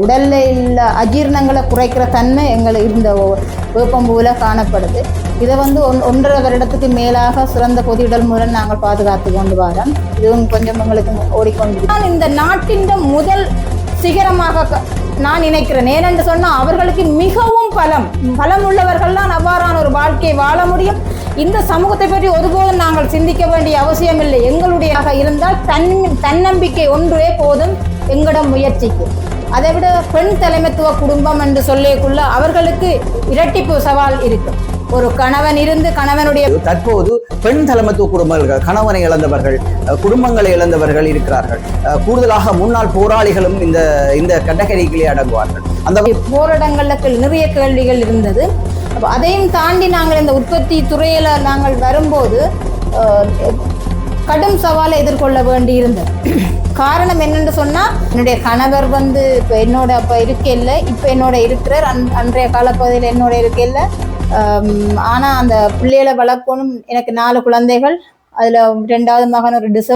உடல்ல உள்ள அஜீரணங்களை குறைக்கிற தன்மை எங்கள் இந்த வேப்பம்பூவில் காணப்படுது. இதை வந்து ஒன் ஒன்றரை வருடத்துக்கு மேலாக சிறந்த பொதியுடல் மூலம் நாங்கள் பாதுகாத்து கொண்டு வரோம். இதுவும் கொஞ்சம் எங்களுக்கு ஓடிக்கொண்டு நான் இந்த நாட்டின் முதல் சிகரமாக நான் நினைக்கிறேன். ஏனென்று சொன்னால் அவர்களுக்கு மிகவும் பலம். பலம் உள்ளவர்கள்லாம் அவ்வாறான ஒரு வாழ்க்கையை வாழ முடியும். இந்த சமூகத்தை பற்றி ஒருபோதும் நாங்கள் சிந்திக்க வேண்டிய அவசியமில்லை. எங்களுடையாக இருந்தால் தன் தன்னம்பிக்கை ஒன்றே போதும். எங்களிடம் முயற்சிக்கு அதை விட பெண் தலைமைத்துவ குடும்பம் என்று சொல்லிக்குள்ள அவர்களுக்கு இரட்டிப்பு சவால் இருக்கு. ஒரு கணவன் இருந்து கணவனுடைய தற்போது பெண் தலைமைத்துவ குடும்பங்கள் கணவனை இழந்தவர்கள் குடும்பங்களை இழந்தவர்கள் இருக்கிறார்கள். கூடுதலாக முன்னாள் போராளிகளும் இந்த இந்த கேட்டகரிகளே அடங்குவார்கள். அந்த போராட்டங்களுக்கு நிறைய கேள்விகள் இருந்தது. அதையும் தாண்டி நாங்கள் இந்த உற்பத்தி துறையில் நாங்கள் வரும்போது கடும் சவாலை எதிர்கொள்ள வேண்டி இருந்தது காரணம் என்னென்று சொன்னால் என்னுடைய கணவர் வந்து இப்போ என்னோட அப்போ இருக்கையில் இப்போ என்னோட இருக்கிறார். அன் அன்றைய காலப்பகுதியில் என்னோட இருக்கையில் ஆனால் அந்த பிள்ளைகளை வளர்க்கணும். எனக்கு நாலு குழந்தைகள். அதில் ரெண்டாவது மகன் ஒரு டிச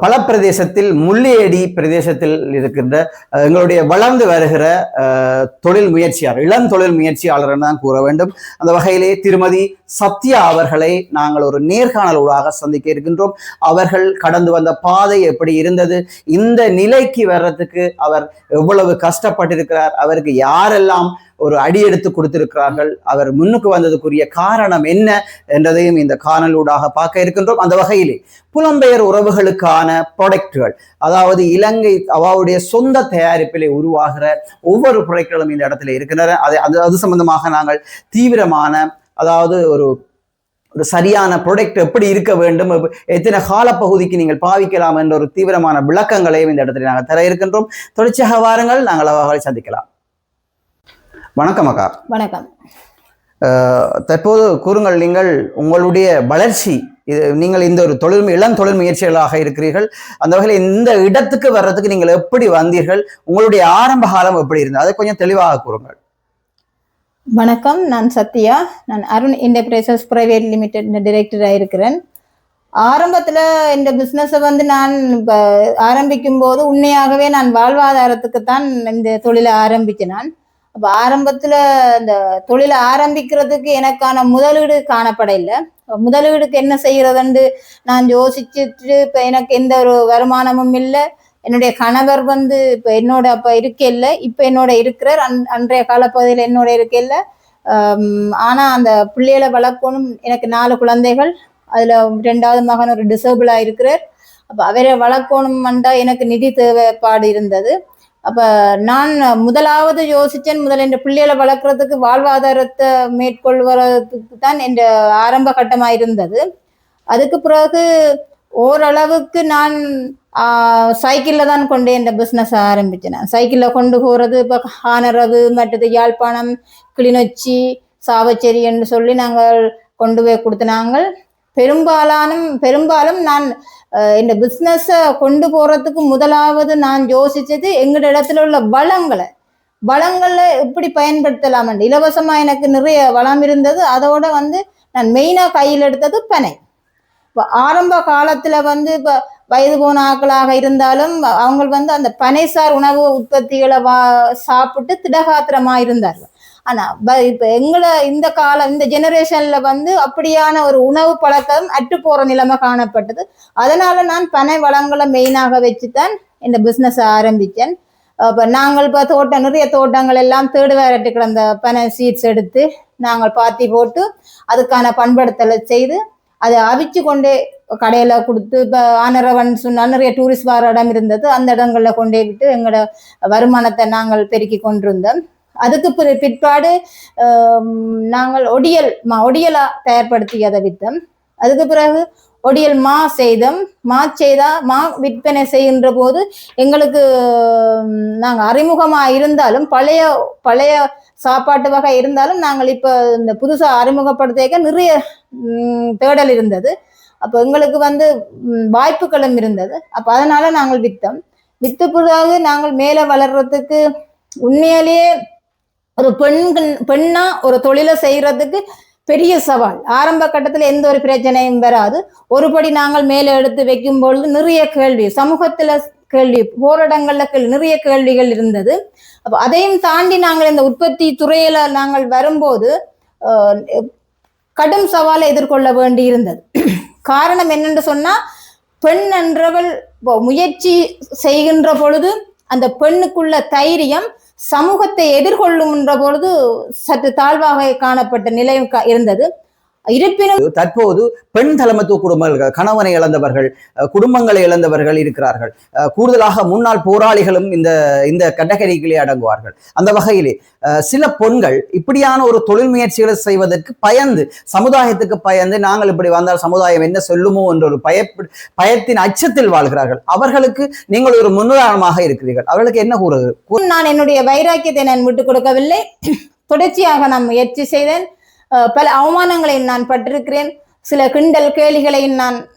பல பிரதேசத்தில் முள்ளியடி பிரதேசத்தில் இருக்கின்ற எங்களுடைய வளர்ந்து வருகிற அஹ், தொழில் முயற்சியாளர் இளம் தொழில் முயற்சியாளர் தான் கூற வேண்டும். அந்த வகையிலே திருமதி சத்யா அவர்களை நாங்கள் ஒரு நேர்காணலூடாக சந்திக்க இருக்கின்றோம். அவர்கள் கடந்து வந்த பாதை எப்படி இருந்தது? இந்த நிலைக்கு வர்றதுக்கு அவர் எவ்வளவு கஷ்டப்பட்டிருக்கிறார்? அவருக்கு யாரெல்லாம் ஒரு அடி எடுத்து கொடுத்திருக்கிறார்கள். அவர் முன்னுக்கு வந்ததுக்குரிய காரணம் என்ன என்றதையும் இந்த காணலூடாக பார்க்க இருக்கின்றோம். அந்த வகையிலே புலம்பெயர் உறவுகளுக்கான ப்ராடக்ட்கள் அதாவது இலங்கை அவாவுடைய சொந்த தயாரிப்பிலே உருவாகிற ஒவ்வொரு ப்ராடக்ட்களும் இந்த இடத்துல இருக்கின்றன. அதை அது அது சம்பந்தமாக நாங்கள் தீவிரமான அதாவது ஒரு ஒரு சரியான ப்ரொடக்ட் எப்படி இருக்க வேண்டும் எத்தனை காலப்பகுதிக்கு நீங்கள் பாவிக்கலாம் என்ற ஒரு தீவிரமான விளக்கங்களையும் இந்த இடத்துல நாங்கள் தர இருக்கின்றோம். தொடர்ச்சியாக வாருங்கள் நாங்கள் அவர்களை சந்திக்கலாம். வணக்கம் அக்கா. வணக்கம். தற்போது கூறுங்கள் நீங்கள் உங்களுடைய வளர்ச்சி இது நீங்கள் இந்த ஒரு தொழில் இளம் தொழில் முயற்சிகளாக இருக்கிறீர்கள். அந்த வகையில் இந்த இடத்துக்கு வர்றதுக்கு நீங்கள் எப்படி வந்தீர்கள்? உங்களுடைய ஆரம்ப காலம் எப்படி இருந்தது? அதை கொஞ்சம் தெளிவாக கூறுங்கள். வணக்கம் நான் சத்யா. நான் அருண் என்டர்பிரைசஸ் பிரைவேட் லிமிடெட் டைரக்டராக இருக்கிறேன். ஆரம்பத்தில் இந்த பிஸ்னஸை வந்து நான் இப்போ ஆரம்பிக்கும் போது உண்மையாகவே நான் வாழ்வாதாரத்துக்கு தான் இந்த தொழிலை ஆரம்பித்தேன் நான். அப்போ ஆரம்பத்தில் இந்த தொழிலை ஆரம்பிக்கிறதுக்கு எனக்கான முதலீடு காணப்பட இல்லை முதலீடுக்கு என்ன செய்கிறதுன்னு நான் யோசிச்சுட்டு இப்போ எனக்கு எந்த ஒரு வருமானமும் இல்லை. என்னுடைய கணவர் வந்து இப்போ என்னோட அப்போ இருக்கையில் இப்போ என்னோட இருக்கிறார். அன் அன்றைய காலப்பகுதியில் என்னோட இருக்கையில் ஆனால் அந்த பிள்ளைகளை வளர்க்கணும். எனக்கு நாலு குழந்தைகள் அதில் ரெண்டாவது மகன் ஒரு டிசேபிளாக இருக்கிறார். அப்போ அவரை வளர்க்கணும்ண்டா எனக்கு நிதி தேவைப்பாடு இருந்தது. அப்போ நான் முதலாவது யோசித்தேன் முதல் என் பிள்ளைகளை வளர்க்குறதுக்கு வாழ்வாதாரத்தை மேற்கொள்வதுக்கு தான் என் ஆரம்ப கட்டமாக இருந்தது அதுக்கு பிறகு ஓரளவுக்கு நான் சைக்கிளில் தான் கொண்டு இந்த பிஸ்னஸ் ஆரம்பித்தேன் சைக்கிளில் கொண்டு போகிறது இப்போ ஹானரவு மற்றது யாழ்ப்பாணம் கிளிநொச்சி சாவச்சேரி என்று சொல்லி நாங்கள் கொண்டு போய் கொடுத்தனாங்க பெரும்பாலானும் பெரும்பாலும் நான் இந்த பிஸ்னஸை கொண்டு போகிறதுக்கு முதலாவது நான் யோசித்தது எங்களோட இடத்துல உள்ள வளங்களை. வளங்களை எப்படி பயன்படுத்தலாம் இலவசமாக எனக்கு நிறைய வளம் இருந்தது. அதோட வந்து நான் மெயினாக கையில் எடுத்தது பனை. இப்போ ஆரம்ப காலத்தில் வந்து இப்போ வயது போன ஆக்களாக இருந்தாலும் அவங்க வந்து அந்த பனைசார் உணவு உற்பத்திகளை வா சாப்பிட்டு திடகாத்திரமாக இருந்தார்கள். ஆனால் இப்போ எங்களை இந்த காலம் இந்த ஜெனரேஷனில் வந்து அப்படியான ஒரு உணவு பழக்கம் அட்டு போற நிலைமை காணப்பட்டது. அதனால நான் பனை வளங்களை மெயினாக வச்சு தான் இந்த பிசினஸ் ஆரம்பித்தேன் இப்போ நாங்கள் இப்போ தோட்டம் நிறைய தோட்டங்கள் எல்லாம் தேடு வேறட்டு கிடந்த பனை சீட்ஸ் எடுத்து நாங்கள் பாத்தி போட்டு அதுக்கான பண்படுத்தலை செய்து அதை அவிச்சு கொண்டே கடையில் கொடுத்து இப்போ ஆனரவன் சொன்னால் நிறைய டூரிஸ்ட் வர இடம் இருந்தது. அந்த இடங்களில் கொண்டே விட்டு எங்களோட வருமானத்தை நாங்கள் பெருக்கி கொண்டிருந்தோம். அதுக்கு பிற பிற்பாடு நாங்கள் ஒடியல் மா ஒடியலா தயார்படுத்தி வித்தம். அதுக்கு பிறகு ஒடியல் மா செய்தோம். மா செய்தா மா விற்பனை செய்கின்ற போது எங்களுக்கு நாங்கள் அறிமுகமாக இருந்தாலும் பழைய பழைய சாப்பாட்டு வகை இருந்தாலும் நாங்கள் இப்போ இந்த புதுசாக அறிமுகப்படுத்திக்க நிறைய தேடல் இருந்தது. அப்போ எங்களுக்கு வந்து வாய்ப்புகளும் இருந்தது. அப்போ அதனால நாங்கள் விற்றோம் வித்து பிறகு நாங்கள் மேலே வளர்றதுக்கு உண்மையிலேயே ஒரு பெண்கள் பெண்ணா ஒரு தொழிலை செய்யறதுக்கு பெரிய சவால். ஆரம்ப கட்டத்தில் எந்த ஒரு பிரச்சனையும் வராது. ஒருபடி நாங்கள் மேலே எடுத்து வைக்கும் பொழுது நிறைய கேள்வி சமூகத்துல கேள்வி போராடங்கள்ல கேள்வி நிறைய கேள்விகள் இருந்தது. அப்ப அதையும் தாண்டி நாங்கள் இந்த உற்பத்தி துறையில நாங்கள் வரும்போது கடும் சவாலை எதிர்கொள்ள வேண்டி இருந்தது காரணம் என்னென்று சொன்னா பெண் என்றவள் முயற்சி செய்கின்ற பொழுது அந்த பெண்ணுக்குள்ள தைரியம் சமூகத்தை எதிர்கொள்ளுகின்ற பொழுது சற்று தாழ்வாக காணப்பட்ட நிலை க- இருந்தது. இருப்பினும் தற்போது பெண் தலைமத்துவ குடும்பங்கள் கணவனை இழந்தவர்கள் குடும்பங்களை இழந்தவர்கள் இருக்கிறார்கள். கூடுதலாக முன்னாள் போராளிகளும் இந்த இந்த கேட்டகரிகளே அடங்குவார்கள். அந்த வகையிலே சில பெண்கள் இப்படியான ஒரு தொழில் முயற்சிகளை செய்வதற்கு பயந்து சமுதாயத்துக்கு பயந்து நாங்கள் இப்படி வந்தால் சமுதாயம் என்ன சொல்லுமோ என்ற ஒரு பய பயத்தின் அச்சத்தில் வாழ்கிறார்கள். அவர்களுக்கு நீங்கள் ஒரு முன்னுதாரணமாக இருக்கிறீர்கள். அவர்களுக்கு என்ன கூறுது? நான் என்னுடைய வைராக்கியத்தை நான் விட்டுக் கொடுக்கவில்லை. தொடர்ச்சியாக நான் முயற்சி செய்தேன். பல அவமானங்களை நான் பட்டிருக்கிறேன். சில கிண்டல் கேலிகளை நான்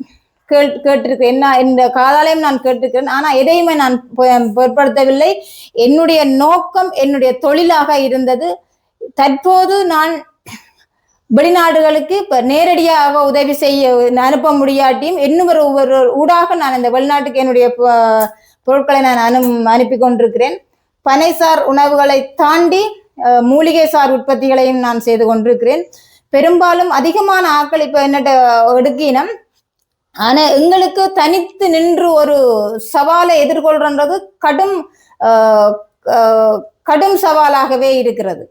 கேட் கேட்டிருக்கிறேன். என்ன இந்த காதாலையும் நான் கேட்டிருக்கிறேன். ஆனா எதையுமே நான் பொ- பொருட்படுத்தவில்லை. என்னுடைய நோக்கம் என்னுடைய தொழிலாக இருந்தது. தற்போது நான் வெளிநாடுகளுக்கு இப்ப நேரடியாக உதவி செய்ய அனுப்ப முடியாட்டியும் இன்னும் ஒரு ஒரு ஊடாக நான் இந்த வெளிநாட்டுக்கு என்னுடைய பொருட்களை நான் அனு அனுப்பி கொண்டிருக்கிறேன். பனைசார் உணவுகளை தாண்டி மூலிகை சார் உற்பத்திகளையும் நான் செய்து கொண்டிருக்கிறேன். பெரும்பாலும் அதிகமான ஆட்கள் இப்போ என்னட்ட எடுக்கினம். ஆனா எங்களுக்கு தனித்து நின்று ஒரு சவாலை எதிர்கொள்றன்றது கடும் கடும் சவாலாகவே இருக்கிறது.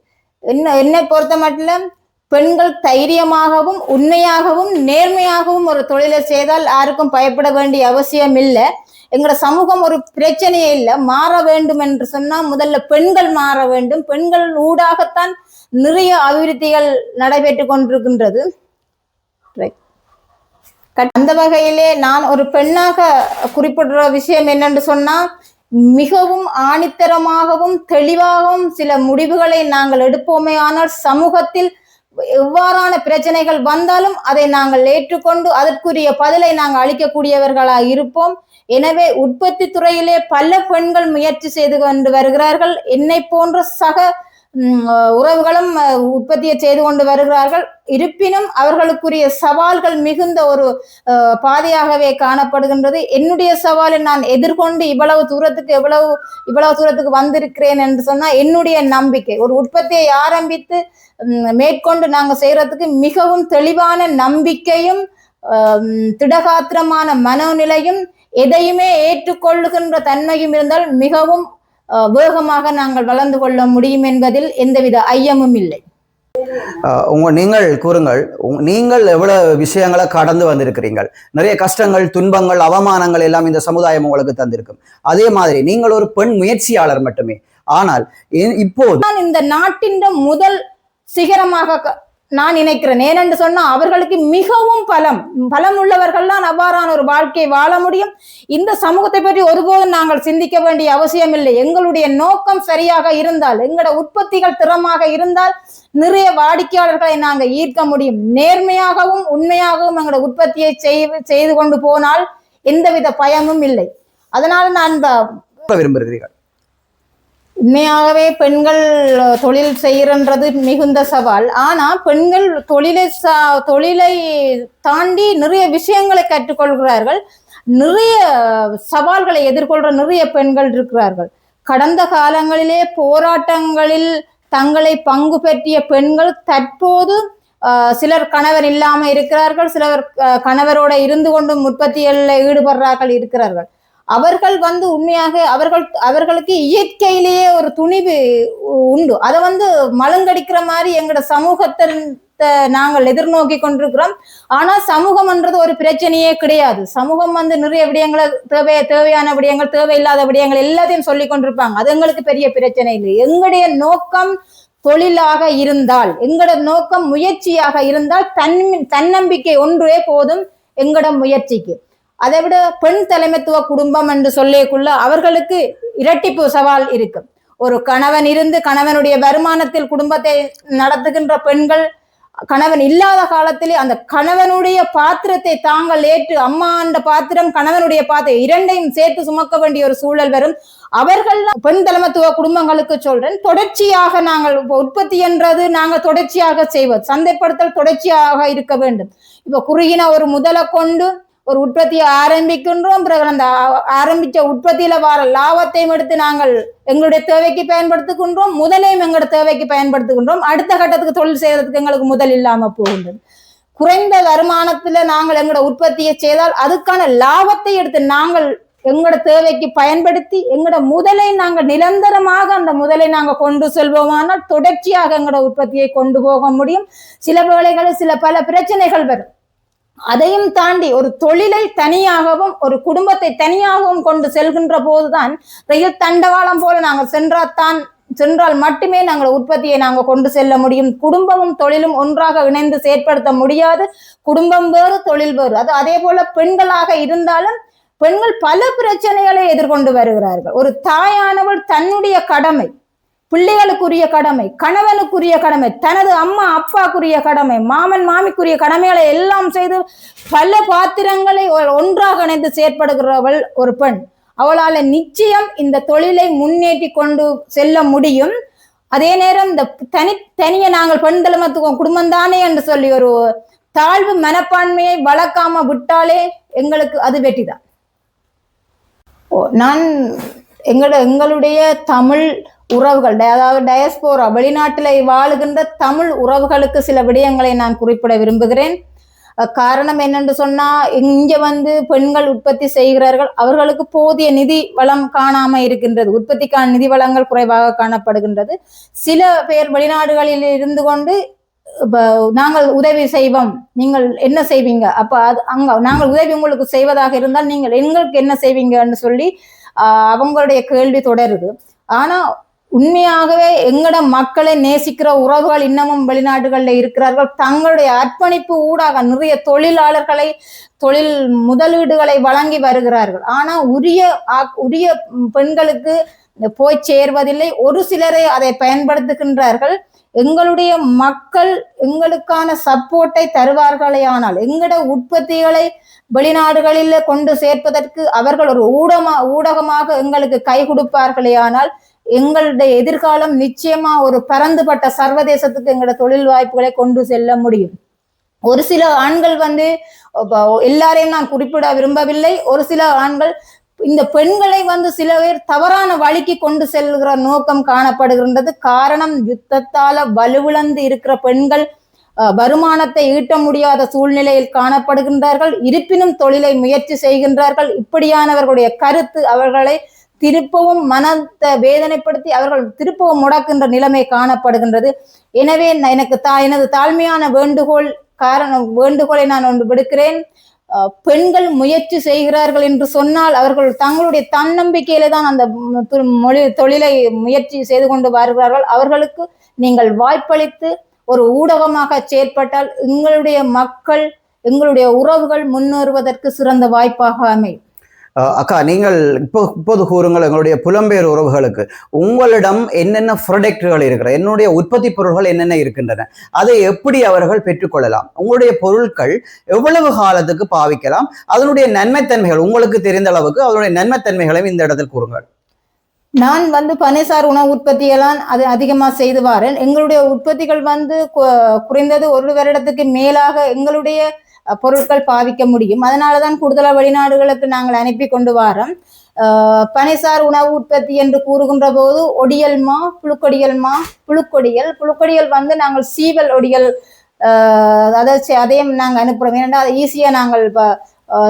என்ன என்னை பொறுத்த மட்டும் பெண்கள் தைரியமாகவும் உண்மையாகவும் நேர்மையாகவும் ஒரு தொழிலை செய்தால் யாருக்கும் பயப்பட வேண்டிய அவசியம் இல்லை எங்களோட சமூகம் ஒரு பிரச்சனையே இல்லை. மாற வேண்டும் என்று சொன்னா முதல்ல பெண்கள் மாற வேண்டும். பெண்கள் ஊடாகத்தான் நிறைய அபிவிருத்திகள் நடைபெற்று கொண்டிருக்கின்றது. அந்த வகையிலே நான் ஒரு பெண்ணாக குறிப்பிடுற விஷயம் என்னென்று சொன்னா மிகவும் ஆணித்தரமாகவும் தெளிவாகவும் சில முடிவுகளை நாங்கள் எடுப்போமே. ஆனால் சமூகத்தில் எவ்வாறான பிரச்சனைகள் வந்தாலும் அதை நாங்கள் ஏற்றுக்கொண்டு அதற்குரிய பதிலை நாங்கள் அளிக்கக்கூடியவர்களாக இருப்போம். எனவே உற்பத்தி துறையிலே பல பெண்கள் முயற்சி செய்து கொண்டு வருகிறார்கள். என்னை போன்ற சக உறவுகளும் உற்பத்தியை செய்து கொண்டு வருகிறார்கள். இருப்பினும் அவர்களுக்குரிய சவால்கள் மிகுந்த ஒரு பாதையாகவே காணப்படுகின்றது. என்னுடைய சவாலை நான் எதிர்கொண்டு இவ்வளவு தூரத்துக்கு எவ்வளவு இவ்வளவு தூரத்துக்கு வந்திருக்கிறேன் என்று சொன்னால் என்னுடைய நம்பிக்கை. ஒரு உற்பத்தியை ஆரம்பித்து மேற்கொண்டு நாங்கள் செய்கிறதுக்கு மிகவும் தெளிவான நம்பிக்கையும் திடகாத்திரமான மனோநிலையும் எதையுமே ஏற்றுக்கொள்ளுகின்ற தன்மையும் இருந்தால் மிகவும் வேகமாக நாங்கள் வளர்ந்து கொள்ள முடியும் என்பதில் எந்தவித ஐயமும் இல்லை. உங்க நீங்கள் கூறுங்கள் நீங்கள் எவ்வளவு விஷயங்களை கடந்து வந்திருக்கிறீங்கள் நிறைய கஷ்டங்கள் துன்பங்கள் அவமானங்கள் எல்லாம் இந்த சமுதாயம் உங்களுக்கு தந்திருக்கும். அதே மாதிரி நீங்கள் ஒரு பெண் முயற்சியாளர் மட்டுமே. ஆனால் இப்போது நான் இந்த நாட்டின் முதல் சிகரமாக நான் நினைக்கிறேன். ஏனென்று சொன்னா அவர்களுக்கு மிகவும் பலம். பலம் உள்ளவர்கள்தான் அவ்வாறான ஒரு வாழ்க்கையை வாழ முடியும். இந்த சமூகத்தை பற்றி ஒருபோதும் நாங்கள் சிந்திக்க வேண்டிய அவசியம் இல்லை எங்களுடைய நோக்கம் சரியாக இருந்தால் எங்களோட உற்பத்திகள் திறமாக இருந்தால் நிறைய வாடிக்கையாளர்களை நாங்கள் ஈர்க்க முடியும். நேர்மையாகவும் உண்மையாகவும் எங்களோட உற்பத்தியை செய்து செய்து கொண்டு போனால் எந்தவித பயமும் இல்லை. அதனால நான் விரும்புகிறீர்கள். உண்மையாகவே பெண்கள் தொழில் செய்கிறன்றது மிகுந்த சவால். ஆனால் பெண்கள் தொழிலை சா- தொழிலை தாண்டி நிறைய விஷயங்களை கற்றுக்கொள்கிறார்கள். நிறைய சவால்களை எதிர்கொள்கிற நிறைய பெண்கள் இருக்கிறார்கள். கடந்த காலங்களிலே போராட்டங்களில் தங்களை பங்கு பற்றிய பெண்கள் தற்போது சிலர் கணவர் இல்லாமல் இருக்கிறார்கள். சிலர் கணவரோட இருந்து கொண்டும் உற்பத்தியில் ஈடுபடுறார்கள் இருக்கிறார்கள். அவர்கள் வந்து உண்மையாக அவர்கள் அவர்களுக்கு இயற்கையிலேயே ஒரு துணிவு உண்டு. அதை வந்து மழுங்கடிக்கிற மாதிரி எங்களோட சமூகத்தை நாங்கள் எதிர்நோக்கி கொண்டிருக்கிறோம். ஆனா சமூகம்ன்றது ஒரு பிரச்சனையே கிடையாது. சமூகம் வந்து நிறைய விடயங்களை தேவை தேவையான விடயங்கள் தேவையில்லாத விடயங்கள் எல்லாத்தையும் சொல்லி கொண்டிருப்பாங்க. அது எங்களுக்கு பெரிய பிரச்சனை இல்லை. எங்களுடைய நோக்கம் தொழிலாக இருந்தால் எங்களோட நோக்கம் முயற்சியாக இருந்தால் தன் தன்னம்பிக்கை ஒன்றே போதும் எங்களோட முயற்சிக்கு. அதை விட பெண் தலைமைத்துவ குடும்பம் என்று சொல்லிக்குள்ள அவர்களுக்கு இரட்டிப்பு சவால் இருக்கும் ஒரு கணவன் இருந்து கணவனுடைய வருமானத்தில் குடும்பத்தை நடத்துகின்ற பெண்கள் கணவன் இல்லாத காலத்திலே அந்த கணவனுடைய பாத்திரத்தை தாங்கள் ஏற்று அம்மா என்ற பாத்திரம் கணவனுடைய பாத்திரம் இரண்டையும் சேர்த்து சுமக்க வேண்டிய ஒரு சூழல் வரும். அவர்கள் பெண் தலைமத்துவ குடும்பங்களுக்கு சொல்றேன் தொடர்ச்சியாக நாங்கள் உற்பத்தி என்றது நாங்கள் தொடர்ச்சியாக செய்வது சந்தைப்படுத்தல் தொடர்ச்சியாக இருக்க வேண்டும். இப்ப குறுகின ஒரு முதலை கொண்டு ஒரு உற்பத்தியை ஆரம்பிக்கின்றோம். பிறகு அந்த ஆரம்பிச்ச உற்பத்தியில வர லாபத்தையும் எடுத்து நாங்கள் எங்களுடைய தேவைக்கு பயன்படுத்துகின்றோம். முதலையும் எங்களுடைய தேவைக்கு பயன்படுத்துகின்றோம். அடுத்த கட்டத்துக்கு தொழில் செய்யறதுக்கு எங்களுக்கு முதல் இல்லாம போகின்றது. குறைந்த வருமானத்துல நாங்கள் எங்களோட உற்பத்தியை செய்தால் அதுக்கான லாபத்தை எடுத்து நாங்கள் எங்களோட தேவைக்கு பயன்படுத்தி எங்களோட முதலை நாங்கள் நிரந்தரமாக அந்த முதலை நாங்கள் கொண்டு செல்வோமானால் தொடர்ச்சியாக எங்களோட உற்பத்தியை கொண்டு போக முடியும். சில வேளைகளில் சில பல பிரச்சனைகள் வரும். அதையும் தாண்டி ஒரு தொழிலை தனியாகவும் ஒரு குடும்பத்தை தனியாகவும் கொண்டு செல்கின்ற போதுதான் ரயில் தண்டவாளம் போல நாங்கள் சென்றால்தான் சென்றால் மட்டுமே நாங்கள் உற்பத்தியை நாங்கள் கொண்டு செல்ல முடியும். குடும்பமும் தொழிலும் ஒன்றாக இணைந்து செயற்படுத்த முடியாது. குடும்பம் வேறு தொழில் வேறு. அது அதே போல பெண்களாக இருந்தாலும் பெண்கள் பல பிரச்சனைகளை எதிர்கொண்டு வருகிறார்கள். ஒரு தாயானவள் தன்னுடைய கடமை பிள்ளைகளுக்குரிய கடமை கணவனுக்குரிய கடமை தனது அம்மா அப்பாக்குரிய கடமை மாமன் மாமிக்குரிய கடமைகளை எல்லாம் செய்து பல பாத்திரங்களை ஒன்றாக இணைந்து செயற்படுகிறவள் ஒரு பெண். அவளால நிச்சயம் இந்த தொழிலை முன்னேற்றி கொண்டு செல்ல முடியும். அதே நேரம் இந்த தனி தனிய நாங்கள் பெண் தலைமத்துவம் குடும்பம் தானே என்று சொல்லி ஒரு தாழ்வு மனப்பான்மையை வளர்க்காம விட்டாலே எங்களுக்கு அது வெட்டிதான் ஓ, நான் எங்களோட எங்களுடைய தமிழ் உறவுகள் அதாவது டயஸ்போரா வெளிநாட்டில் வாழுகின்ற தமிழ் உறவுகளுக்கு சில விடயங்களை நான் குறிப்பிட விரும்புகிறேன். காரணம் என்னென்று சொன்னால் இங்கே வந்து பெண்கள் உற்பத்தி செய்கிறார்கள் அவர்களுக்கு போதிய நிதி வளம் காணாமல் இருக்கின்றது உற்பத்திக்கான நிதி வளங்கள் குறைவாக காணப்படுகின்றது. சில பேர் வெளிநாடுகளில் இருந்து கொண்டு இப்போ நாங்கள் உதவி செய்வோம் நீங்கள் என்ன செய்வீங்க? அப்போ அது அங்கே நாங்கள் உதவி உங்களுக்கு செய்வதாக இருந்தால் நீங்கள் எங்களுக்கு என்ன செய்வீங்கன்னு சொல்லி அவங்களுடைய கேள்வி தொடருது. ஆனால் உண்மையாகவே எங்கட மக்களை நேசிக்கிற உறவுகள் இன்னமும் வெளிநாடுகளில் இருக்கிறார்கள். தங்களுடைய அர்ப்பணிப்பு ஊடாக நிறைய தொழிலாளர்களை தொழில் முதலீடுகளை வழங்கி வருகிறார்கள். ஆனால் உரிய ஆக்- உரிய பெண்களுக்கு போய் சேர்வதில்லை. ஒரு சிலரை அதை பயன்படுத்துகின்றார்கள். எங்களுடைய மக்கள் எங்களுக்கான சப்போர்ட்டை தருவார்களே ஆனால் எங்கட உற்பத்திகளை வெளிநாடுகளில் கொண்டு சேர்ப்பதற்கு அவர்கள் ஒரு ஊடமா ஊடகமாக எங்களுக்கு கை கொடுப்பார்களே ஆனால் எங்களுடைய எதிர்காலம் நிச்சயமா ஒரு பரந்துபட்ட சர்வதேசத்துக்கு எங்களோட தொழில் வாய்ப்புகளை கொண்டு செல்ல முடியும். ஒரு சில ஆண்கள் வந்து எல்லாரையும் நான் குறிப்பிட விரும்பவில்லை. ஒரு சில ஆண்கள் இந்த பெண்களை வந்து சில பேர் தவறான வழிக்கு கொண்டு செல்கிற நோக்கம் காணப்படுகின்றது. காரணம் யுத்தத்தால வலுவிழந்து இருக்கிற பெண்கள் வருமானத்தை ஈட்ட முடியாத சூழ்நிலையில் காணப்படுகின்றார்கள். இருப்பினும் தொழிலை முயற்சி செய்கின்றார்கள். இப்படியானவர்களுடைய கருத்து அவர்களை திருப்பவும் மனத்தை வேதனைப்படுத்தி அவர்கள் திருப்பவும் முடக்கின்ற நிலைமை காணப்படுகின்றது. எனவே எனக்கு தா எனது தாழ்மையான வேண்டுகோள் காரணம் வேண்டுகோளை நான் ஒன்று விடுக்கிறேன். பெண்கள் முயற்சி செய்கிறார்கள் என்று சொன்னால் அவர்கள் தங்களுடைய தன்னம்பிக்கையில தான் அந்த மொழி தொழிலை முயற்சி செய்து கொண்டு வருகிறார்கள். அவர்களுக்கு நீங்கள் வாய்ப்பளித்து ஒரு ஊடகமாக செயற்பட்டால் எங்களுடைய மக்கள் எங்களுடைய உறவுகள் முன்னேறுவதற்கு சிறந்த வாய்ப்பாக அமையும். அக்கா நீங்கள் இப்போ இப்போது கூறுங்கள் எங்களுடைய புலம்பெயர் உறவுகளுக்கு. உங்களிடம் என்னென்ன ப்ரொடக்ட்கள் இருக்கிற என்னுடைய உற்பத்தி பொருட்கள் என்னென்ன இருக்கின்றன அதை எப்படி அவர்கள் பெற்றுக்கொள்ளலாம் உங்களுடைய பொருட்கள் எவ்வளவு காலத்துக்கு பாவிக்கலாம் அதனுடைய நன்மைத்தன்மைகள் உங்களுக்கு தெரிந்த அளவுக்கு அதனுடைய நன்மைத்தன்மைகளையும் இந்த இடத்தில் கூறுங்கள். நான் வந்து பனைசார் உணவு உற்பத்தியெல்லாம் அது அதிகமாக செய்து வாரேன். எங்களுடைய உற்பத்திகள் வந்து குறைந்தது ஒரு வருடத்துக்கு மேலாக எங்களுடைய பொருட்கள் பாவிக்க முடியும். அதனால தான் கூடுதலாக வெளிநாடுகளுக்கு நாங்கள் அனுப்பி கொண்டு வரோம். பனைசார் உணவு உற்பத்தி என்று கூறுகின்ற போது ஒடியல்மா புழுக்கொடியல்மா புழுக்கொடியல் புழுக்கொடியல். வந்து நாங்கள் சீவல் ஒடியல் அதை செ- அதையும் நாங்கள் அனுப்புகிறோம் ஏன்னா அதை ஈஸியாக நாங்கள் இப்போ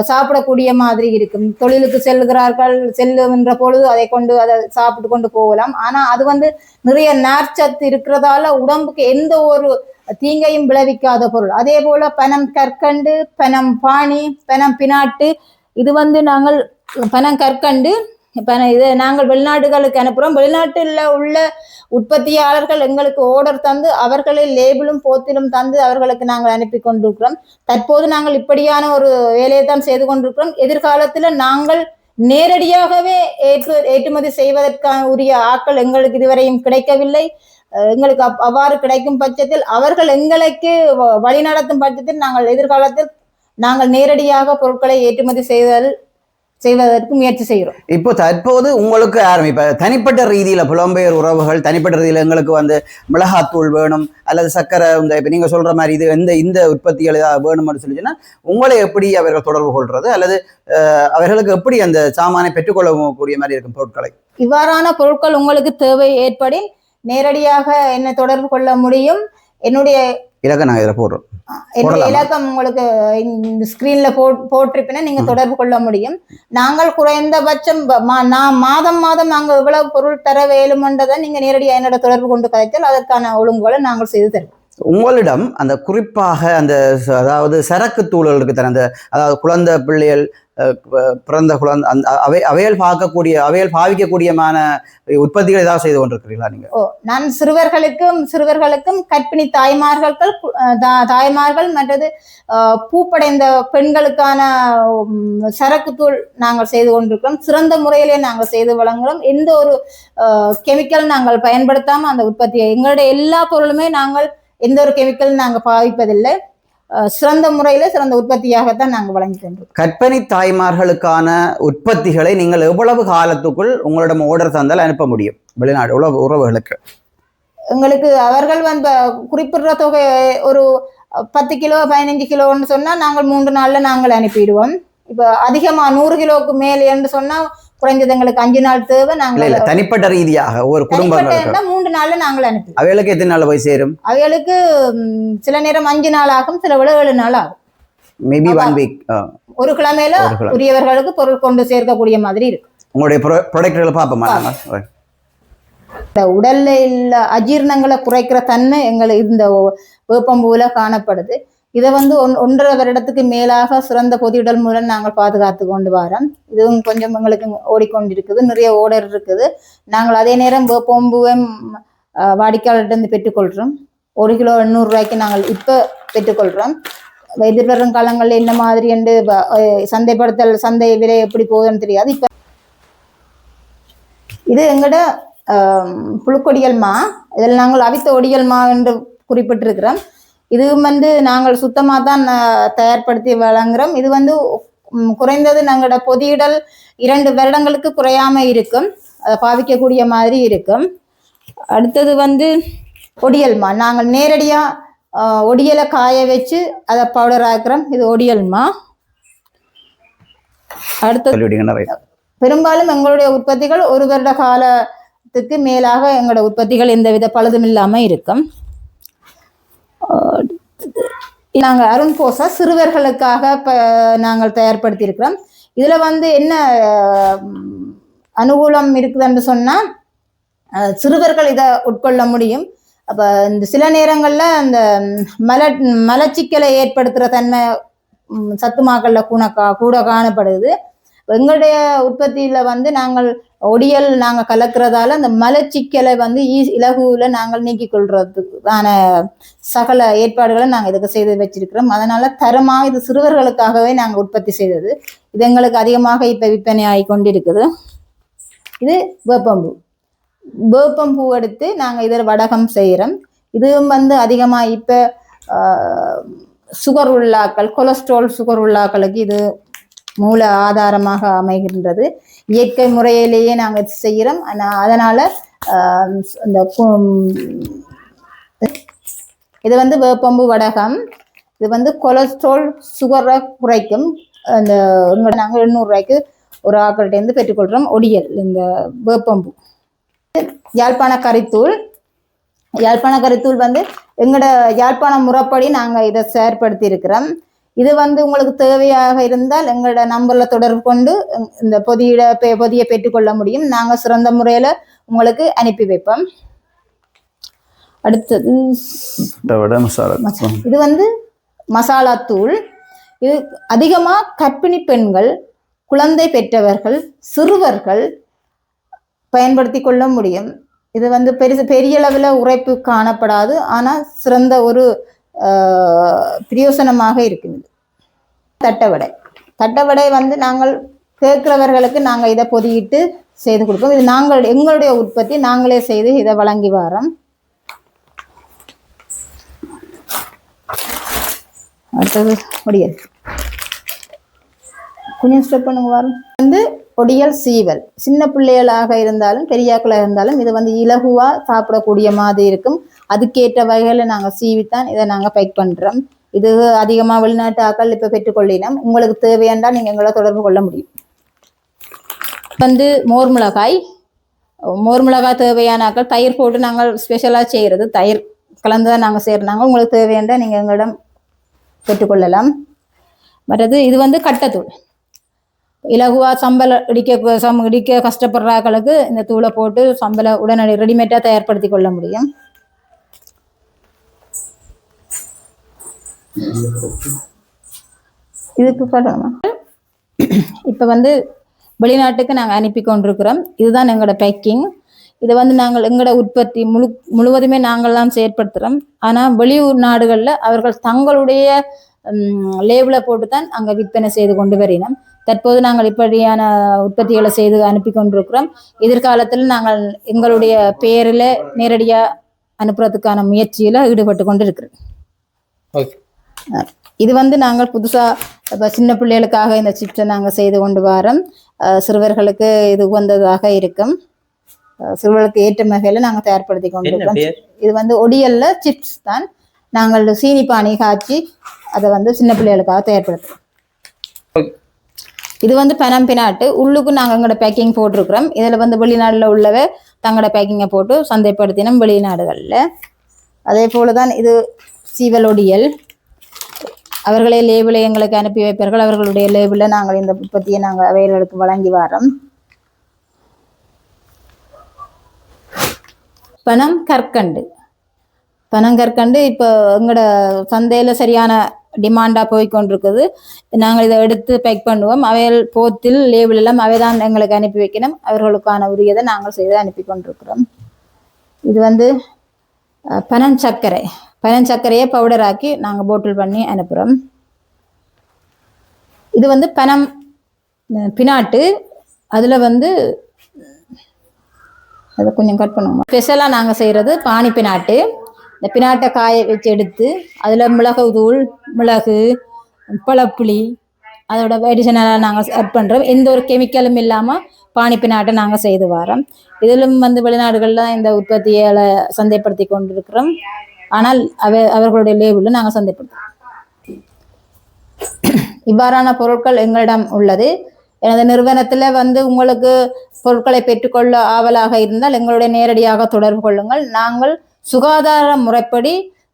சாப்பிடக்கூடிய மாதிரி இருக்கும். தொழிலுக்கு செல்கிறார்கள் செல்லுகின்ற பொழுது அதை கொண்டு அதை சாப்பிட்டு கொண்டு போகலாம். ஆனால் அது வந்து நிறைய நார்ச்சத்து இருக்கிறதால உடம்புக்கு எந்த ஒரு தீங்கையும் விளைவிக்காத பொருள். அதே போல பனம் கற்கண்டு பனம் பாணி பனம் பினாட்டு இது வந்து நாங்கள் பனம் கற்கண்டு இப்போ இது நாங்கள் வெளிநாடுகளுக்கு அனுப்புறோம். வெளிநாட்டில் உள்ள உற்பத்தியாளர்கள் எங்களுக்கு ஆர்டர் தந்து அவர்களை லேபிளும் போத்திலும் தந்து அவர்களுக்கு நாங்கள் அனுப்பி கொண்டிருக்கிறோம். தற்போது நாங்கள் இப்படியான ஒரு வேலையை தான் செய்து கொண்டிருக்கிறோம். எதிர்காலத்தில் நாங்கள் நேரடியாகவே ஏற்று ஏற்றுமதி செய்வதற்கான உரிய ஆட்கள் எங்களுக்கு இதுவரையும் கிடைக்கவில்லை. எங்களுக்கு அப்- அவ்வாறு கிடைக்கும் பட்சத்தில் அவர்கள் எங்களுக்கு வ- வழிநடத்தும் பட்சத்தில் நாங்கள் எதிர்காலத்தில் நாங்கள் நேரடியாக பொருட்களை ஏற்றுமதி செய்தல் செய்வதற்கு முயற்சி செய்கிறோம். இப்போ தற்போது உங்களுக்கு ஆரம்பி இப்ப தனிப்பட்ட ரீதியில புலம்பெயர் உறவுகள் தனிப்பட்ட ரீதியில எங்களுக்கு வந்து மிளகாத்தூள் வேணும் அல்லது சக்கரை இந்த இப்ப நீங்க சொல்ற மாதிரி இது இந்த இந்த உற்பத்திகள் ஏதாவது வேணும்னு சொல்லிச்சுன்னா உங்களை எப்படி அவர்கள் தொடர்பு கொள்றது? அல்லது அவர்களுக்கு எப்படி அந்த சாமானை பெற்றுக்கொள்ளக்கூடிய மாதிரி இருக்கும் பொருட்களை? இவ்வாறான பொருட்கள் உங்களுக்கு தேவை ஏற்படின் நேரடியாக என்னை தொடர்பு கொள்ள முடியும். என்னுடைய இலக்க நாங்கள் இதில் போடுறோம். என்னுடைய? இலக்கம் உங்களுக்கு இந்த ஸ்கிரீன்ல போட்டிருப்பினா நீங்க. தொடர்பு கொள்ள முடியும் நாங்கள் குறைந்தபட்சம் நான் மாதம் மாதம் நாங்கள் இவ்வளவு பொருள் தர வேலுமென்றதை நீங்க நேரடியாக என்னோட தொடர்பு கொண்டு கதைத்தால் அதற்கான ஒழுங்குகளை நாங்கள் செய்து தருவோம் உங்களிடம் அந்த குறிப்பாக அந்த அதாவது சரக்கு தூளல் இருக்கு அந்த அதாவது குழந்தை பிள்ளைகள் பிறந்த குழந்தை அந்த அவை அவையல் பார்க்கக்கூடிய அவையல் பாவிக்கக்கூடியமான உற்பத்திகள் ஏதாவது செய்து கொண்டிருக்கிறீங்களா நீங்க? ஓ நான் சிறுவர்களுக்கும் சிறுவர்களுக்கும் கற்பிணி தாய்மார்கள் தா- தாய்மார்கள் மற்றது பூப்படைந்த பெண்களுக்கான சரக்குத்தூள் சரக்கு தூள் நாங்கள் செய்து கொண்டிருக்கிறோம். சிறந்த முறையிலே நாங்கள் செய்து வழங்குகிறோம். எந்த ஒரு கெமிக்கல் நாங்கள் பயன்படுத்தாமல் அந்த உற்பத்தியை எங்களுடைய எல்லா பொருளுமே நாங்கள் எந்த ஒரு கெமிக்கல் நாங்கள் பாவிப்பதில்லை. சிறந்த முறையில சிறந்த உற்பத்தியாகத்தான் நாங்கள் வழங்கி கொண்டிருக்கிறோம் கற்பனை தாய்மார்களுக்கான உற்பத்திகளை நீங்கள் எவ்வளவு காலத்துக்குள் உங்களிடம் ஆர்டர் தந்தால் அனுப்ப முடியும்? வெளிநாடு உறவு உறவுகளுக்கு. எங்களுக்கு அவர்கள் வந்து குறிப்பிடுற தொகை ஒரு பத்து கிலோ பதினஞ்சு கிலோன்னு சொன்னா நாங்கள் மூன்று நாள்ல நாங்கள் அனுப்பிடுவோம். இப்ப அதிகமா நூறு கிலோவுக்கு மேல் என்று சொன்னா குறைஞ்சது எங்களுக்கு அஞ்சு நாள் தேவை நாங்கள் இல்ல தனிப்பட்ட ரீதியாக குடும்பங்களுக்கு. இருந்தா மூன்று நாள்ல நாங்கள் அனுப்பிடுவோம் அவைகளுக்கு எத்தனை நாள் போய் சேரும்? அவைகளுக்கு சில நேரம் அஞ்சு நாள் ஆகும் சில விட ஏழு நாள் ஆகும். மேபி. ஒன் வீக் ஒரு கிழமையில ஒரு கிழமை. உரியவர்களுக்கு பொருள் கொண்டு சேர்க்கக்கூடிய மாதிரி இருக்கு உங்களுடைய ப்ராடக்ட்களை பார்ப்போமா இந்த உடல்ல உள்ள அஜீரணங்களை குறைக்கிற தன்மை எங்களுக்கு இந்த வேப்பம்பூல காணப்படுது. இதை வந்து ஒன் ஒன்றரை வருடத்துக்கு மேலாக சிறந்த பொதியுடல் மூலம் நாங்கள் பாதுகாத்து கொண்டு வரோம். இதுவும் கொஞ்சம் எங்களுக்கு ஓடிக்கொண்டிருக்குது. நிறைய ஓடர் இருக்குது. நாங்கள் அதே நேரம் வேப்பம்பூவை வாடிக்கையாளர்கிட்ட பெற்றுக்கொள்கிறோம் ஒரு கிலோ எண்ணூறு ரூபாய்க்கு நாங்கள் இப்போ பெற்றுக்கொள்கிறோம் எதிர்வரும் காலங்களில் என்ன மாதிரி என்று சந்தைப்படுத்தல் சந்தை விலை எப்படி போகுதுன்னு தெரியாது. இப்போ இது எங்கட புழுக்கொடியல் மா. இதில் நாங்கள் அவித்த ஒடியல் மா என்று குறிப்பிட்டிருக்கிறோம். இதுவும் வந்து நாங்கள் சுத்தமாக தான் தயார்படுத்தி வழங்குறோம். இது வந்து குறைந்தது நாங்களோட பொதியிடல் இரண்டு வருடங்களுக்கு குறையாம இருக்கும். அதை பாவிக்கக்கூடிய மாதிரி இருக்கும். அடுத்தது வந்து ஒடியல் மா. நாங்கள் நேரடியாக ஒடியலை காய வச்சு அதை பவுடர் ஆக்குறோம். இது ஒடியல் மா. அடுத்தது பெரும்பாலும் எங்களுடைய உற்பத்திகள் ஒரு வருட காலத்துக்கு மேலாக எங்களோட உற்பத்திகள் எந்தவித பழுதும் இல்லாம இருக்கும். நாங்கள் அருண் போசா சிறுவர்களுக்காக இப்போ நாங்கள் தயார்படுத்தியிருக்கிறோம். இதில் வந்து என்ன அனுகூலம் இருக்குதுன்னு சொன்னால் சிறுவர்கள் இதை உட்கொள்ள முடியும். அப்போ இந்த சில நேரங்களில் அந்த மல மலச்சிக்கலை ஏற்படுத்துகிற தன்மை சத்துமாக்களில் கூட கா கூட காணப்படுது. எங்களுடைய உற்பத்தியில வந்து நாங்கள் ஒடியல் நாங்க கலக்கிறதால அந்த மலச்சிக்கலை வந்து ஈ- இலகுல நாங்கள் நீக்கிக் கொள்றதுக்கான சகல ஏற்பாடுகளை நாங்கள் இதுக்கு செய்து வச்சிருக்கிறோம். அதனால தரமாக இது சிறுவர்களுக்காகவே நாங்கள் உற்பத்தி செய்தது. இது எங்களுக்கு அதிகமாக இப்ப விற்பனை ஆகி கொண்டிருக்குது. இது வேப்பம்பூ. வேப்பம்பூ எடுத்து நாங்கள் இதில் வடகம் செய்கிறோம். இதுவும் வந்து அதிகமாக இப்போ சுகர் உள்ளாக்கள் கொலஸ்ட்ரால் சுகர் உள்ளாக்களுக்கு இது மூல ஆதாரமாக அமைகின்றது. இயற்கை முறையிலேயே நாங்கள் செய்கிறோம். அதனால் அதனால இந்த கு- இது வந்து வேப்பம்பு வடகம். இது வந்து கொலஸ்ட்ரால் சுகரை குறைக்கும். அந்த நாங்கள் எண்ணூறுரூவாய்க்கு ஒரு ஆக்கள்கிட்டேருந்து பெற்றுக்கொள்கிறோம் ஒடியல் இந்த வேப்பம்பு. யாழ்ப்பாண கரித்தூள் யாழ்ப்பாண கரித்தூள் வந்து எங்களோட யாழ்ப்பாண முறைப்படி நாங்கள் இதை செயற்படுத்தி இருக்கிறோம் இது வந்து உங்களுக்கு தேவையாக இருந்தால் எங்களோட நம்பர்ல தொடர்பு கொண்டு இந்த- பொதியிட பொதியை பெற்றுக்கொள்ள முடியும். நாங்கள் சிறந்த முறையில் உங்களுக்கு அனுப்பி வைப்போம். அடுத்தது. இது வந்து மசாலா தூள். இது அதிகமாக கர்ப்பிணி பெண்கள் குழந்தை பெற்றவர்கள் சிறுவர்கள் பயன்படுத்தி கொள்ள முடியும். இது வந்து பெருசு பெரிய அளவில் உரைப்பு காணப்படாது. ஆனால் சிறந்த ஒரு பிரயோசனமாக இருக்குது. தட்டவடை. தட்டவடை வந்து நாங்கள் கேட்கிறவர்களுக்கு நாங்கள் இதை பொதியிட்டு செய்து கொடுப்போம். இது நாங்கள் எங்களுடைய உற்பத்தி நாங்களே செய்து இதை வழங்கி வரோம். அடுத்தது ஒடியல் கொஞ்சம் ஸ்டெப் பண்ணுங்க வரும். வந்து ஒடியல் சீவல். சின்ன பிள்ளைகளாக இருந்தாலும் பெரியாக்களாக இருந்தாலும் இது வந்து இலகுவாக சாப்பிடக்கூடிய மாதிரி இருக்கும். அதுக்கேற்ற வகையில் நாங்கள் சீவித்தான் இதை நாங்கள் பைக் பண்ணுறோம் இது அதிகமாக வெளிநாட்டு ஆக்கள் இப்போ பெற்றுக்கொள்ளினம். உங்களுக்கு தேவையாண்டா நீங்கள் எங்களை தொடர்பு கொள்ள முடியும். வந்து மோர் மிளகாய். மோர் மிளகாய் தேவையான ஆக்கள் தயிர் போட்டு நாங்கள் ஸ்பெஷலாக செய்கிறது தயிர் கலந்து தான் நாங்கள் செய்கிறனாங்க உங்களுக்கு தேவையாண்டா நீங்கள் எங்களிடம் பெற்றுக்கொள்ளலாம். மற்றது இது வந்து கட்டத்தூள். இலகுவா சம்பள இடிக்க சம் இடிக்க கஷ்டப்படுற ஆக்களுக்கு இந்த தூளை போட்டு சம்பளம் உடனடி ரெடிமேடாக தயார்படுத்தி கொள்ள முடியும். இதுக்கு இப்போ வந்து வெளிநாட்டுக்கு நாங்கள் அனுப்பி கொண்டிருக்கிறோம். இதுதான் எங்களோட பேக்கிங் இதை வந்து நாங்கள் எங்களோட உற்பத்தி முழு முழுவதுமே நாங்கள் தான் செயற்படுத்துகிறோம் ஆனால் வெளியூர் நாடுகளில் அவர்கள் தங்களுடைய லேபிளை போட்டு தான் அங்கே விற்பனை செய்து கொண்டு வரினோம் தற்போது நாங்கள் இப்படியான உற்பத்திகளை செய்து அனுப்பி கொண்டிருக்கிறோம். எதிர்காலத்தில் நாங்கள் எங்களுடைய பெயரில் நேரடியாக அனுப்புறதுக்கான முயற்சியில் ஈடுபட்டு கொண்டு இருக்கிறோம் ஓகே இது வந்து நாங்கள் புதுசாக இப்போ சின்ன பிள்ளைகளுக்காக இந்த சிப்ஸை நாங்கள் செய்து கொண்டு வரோம். சிறுவர்களுக்கு இது உகந்ததாக இருக்கும். சிறுவர்களுக்கு ஏற்ற வகையில் நாங்கள் தயார்படுத்தி கொண்டு என்ன இருக்கோம். பேர்? இது வந்து ஒடியல்ல சிப்ஸ் தான். நாங்கள் சீனி பானி காய்ச்சி அதை வந்து சின்ன பிள்ளைகளுக்காக தயார்படுத்துறோம். ஓகே. இது வந்து பனம் பினாட்டு. உள்ளுக்கு நாங்கள் எங்களோட பேக்கிங் போட்டிருக்கிறோம். இதில் வந்து வெளிநாட்டில் உள்ளவ தங்களோட பேக்கிங்கை போட்டு சந்தைப்படுத்தினோம் வெளிநாடுகளில். அதே போல தான் இது சீவல் ஒடியல். அவர்களே லேபிளை எங்களுக்கு அனுப்பி வைப்பார்கள். அவர்களுடைய லேபிளில் நாங்கள் இந்த உற்பத்தியை நாங்கள் அவைகளுக்கு வழங்கி வரோம். பணம் கற்கண்டு. பனங்கற்கண்டு இப்போ எங்களோட சந்தையில் சரியான டிமாண்டாக போய் கொண்டிருக்குது நாங்கள் இதை எடுத்து பேக் பண்ணுவோம். அவையல் போத்தில் லேபிள் எல்லாம் அவை தான் எங்களுக்கு அனுப்பி வைக்கணும். அவர்களுக்கான உரியதை நாங்கள் செய்து அனுப்பி கொண்டிருக்கிறோம். இது வந்து பனம் பனஞ்சர்க்கரை பனஞ்சர்க்கரையை பவுடர் ஆக்கி நாங்கள் போட்டில் பண்ணி அனுப்புகிறோம் இது வந்து பனம் பினாட்டு. அதில் வந்து அதை கொஞ்சம் கட் பண்ணுவோம்? ஸ்பெஷலாக நாங்கள் செய்கிறது பானி பினாட்டு. இந்த பினாட்டை காய வச்சு எடுத்து அதில் மிளகு தூள் மிளகு பழப்புளி அதோட அடிஷனலாக நாங்கள் ஆட் பண்ணுறோம் எந்த ஒரு கெமிக்கலும் இல்லாமல் பானி பினாட்டை நாங்கள் செய்து வரோம். இதிலும் வந்து வெளிநாடுகளில் இந்த உற்பத்தியால் சந்தைப்படுத்தி கொண்டிருக்கிறோம். ஆனால் அவ அவர்களுடைய லேபிளில் நாங்கள் சந்தைப்படுத்தோம் இவ்வாறான பொருட்கள் எங்களிடம் உள்ளது. எனது நிறுவனத்தில் வந்து உங்களுக்கு பொருட்களை பெற்றுக்கொள்ள ஆவலாக இருந்தால் எங்களுடைய நேரடியாக தொடர்பு கொள்ளுங்கள். நாங்கள் சுகாதார முறைப்படி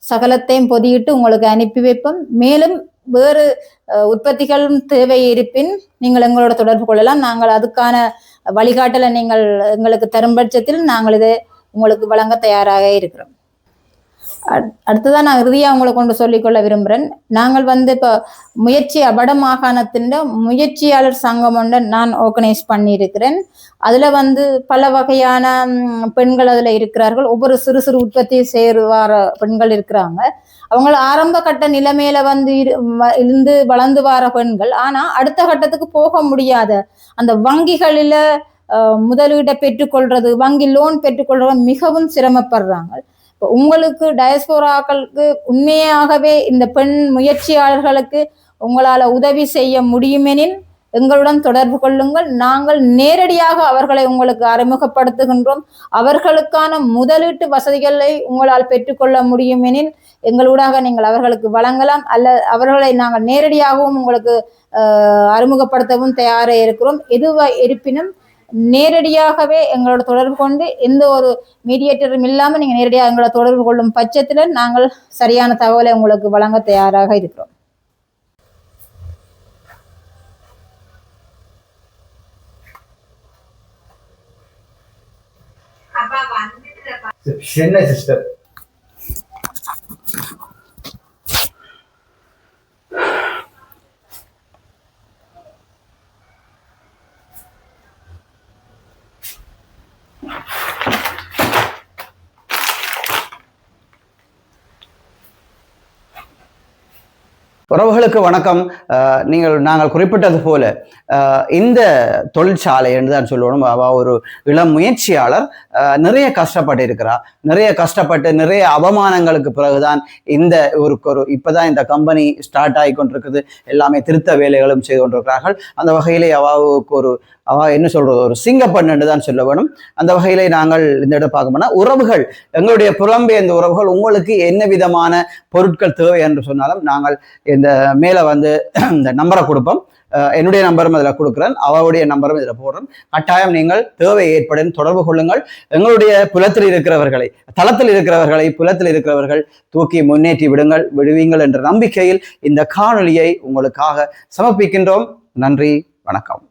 சகலத்தையும் பொதியிட்டு உங்களுக்கு அனுப்பி வைப்போம். மேலும் வேறு உற்பத்திகளும் தேவை இருப்பின் நீங்கள் எங்களோட தொடர்பு கொள்ளலாம். நாங்கள் அதுக்கான வழிகாட்டலை நீங்கள் எங்களுக்கு தரும் பட்சத்தில் நாங்கள் இதை உங்களுக்கு வழங்க தயாராக இருக்கிறோம். அடுத்ததான் நான் இறுதியாக உங்களை கொண்டு சொல்லிக்கொள்ள விரும்புகிறேன் நாங்கள் வந்து இப்போ முயற்சி வட மாகாணத்தின் முயற்சியாளர் சங்கம் ஒன்று நான் ஆர்கனைஸ் பண்ணியிருக்கிறேன். அதில் வந்து பல வகையான பெண்கள் அதில் இருக்கிறார்கள். ஒவ்வொரு சிறு சிறு உற்பத்தி சேருவார பெண்கள் இருக்கிறாங்க. அவங்க ஆரம்ப கட்ட நிலைமையில வந்து இரு- வ- இருந்து வளர்ந்து வார பெண்கள். ஆனால் அடுத்த கட்டத்துக்கு போக முடியாத அந்த வங்கிகளில் முதலீட்டை பெற்றுக்கொள்றது வங்கி லோன் பெற்றுக்கொள்றது மிகவும் சிரமப்படுறாங்க. உங்களுக்கு டயஸ்போராக்களுக்கு உண்மையாகவே இந்த பெண் முயற்சியாளர்களுக்கு உங்களால் உதவி செய்ய முடியுமெனில் எங்களுடன் தொடர்பு கொள்ளுங்கள். நாங்கள் நேரடியாக அவர்களை உங்களுக்கு அறிமுகப்படுத்துகின்றோம். அவர்களுக்கான முதலீட்டு வசதிகளை உங்களால் பெற்றுக்கொள்ள முடியுமெனில் எங்களூடாக நீங்கள் அவர்களுக்கு வழங்கலாம். அல்ல அவர்களை நாங்கள் நேரடியாகவும் உங்களுக்கு அறிமுகப்படுத்தவும் தயாராக இருக்கிறோம். எதுவாக இருப்பினும் நேரடியாகவே எங்களோட தொடர்பு கொண்டு எந்த ஒரு மீடியேட்டரும் இல்லாமல் நீங்கள் நேரடியாக எங்களோட தொடர்பு கொள்ளும் பட்சத்தில் நாங்கள் சரியான தகவலை உங்களுக்கு வழங்க தயாராக இருக்கிறோம். என்ன சிஸ்டர். உறவுகளுக்கு வணக்கம். நீங்கள் நாங்கள் குறிப்பிட்டது போல இந்த தொழிற்சாலை என்று தான் சொல்லணும். அவ ஒரு இளம் முயற்சியாளர் நிறைய கஷ்டப்பட்டு இருக்கிறா நிறைய கஷ்டப்பட்டு நிறைய அவமானங்களுக்கு பிறகுதான் இந்த ஒரு ஒரு இப்போதான் இந்த கம்பெனி ஸ்டார்ட் ஆகி கொண்டிருக்குது எல்லாமே திருத்த வேலைகளும் செய்து கொண்டிருக்கிறார்கள். அந்த வகையிலே அவாவுக்கு ஒரு என்ன சொல்றது ஒரு சிங்கப்பெண் தான் சொல்ல வேணும். அந்த வகையிலே நாங்கள் இந்த இடம் பார்க்கணும்னா உறவுகள் எங்களுடைய புலம்பெயர்ந்த உறவுகள் உங்களுக்கு என்ன விதமான பொருட்கள் தேவை என்று சொன்னாலும் நாங்கள் இந்த மேலே வந்து இந்த நம்பரை கொடுப்போம். என்னுடைய நம்பரும் இதில் கொடுக்குறேன். அவருடைய நம்பரும் இதில் போடுறேன் கட்டாயம் நீங்கள் தேவை ஏற்படும் தொடர்பு கொள்ளுங்கள். எங்களுடைய புலத்தில் இருக்கிறவர்களை தளத்தில் இருக்கிறவர்களை புலத்தில் இருக்கிறவர்கள் தூக்கி முன்னேற்றி விடுங்கள் விடுவீங்கள் என்ற நம்பிக்கையில் இந்த காணொலியை உங்களுக்காக சமர்ப்பிக்கின்றோம். நன்றி வணக்கம்.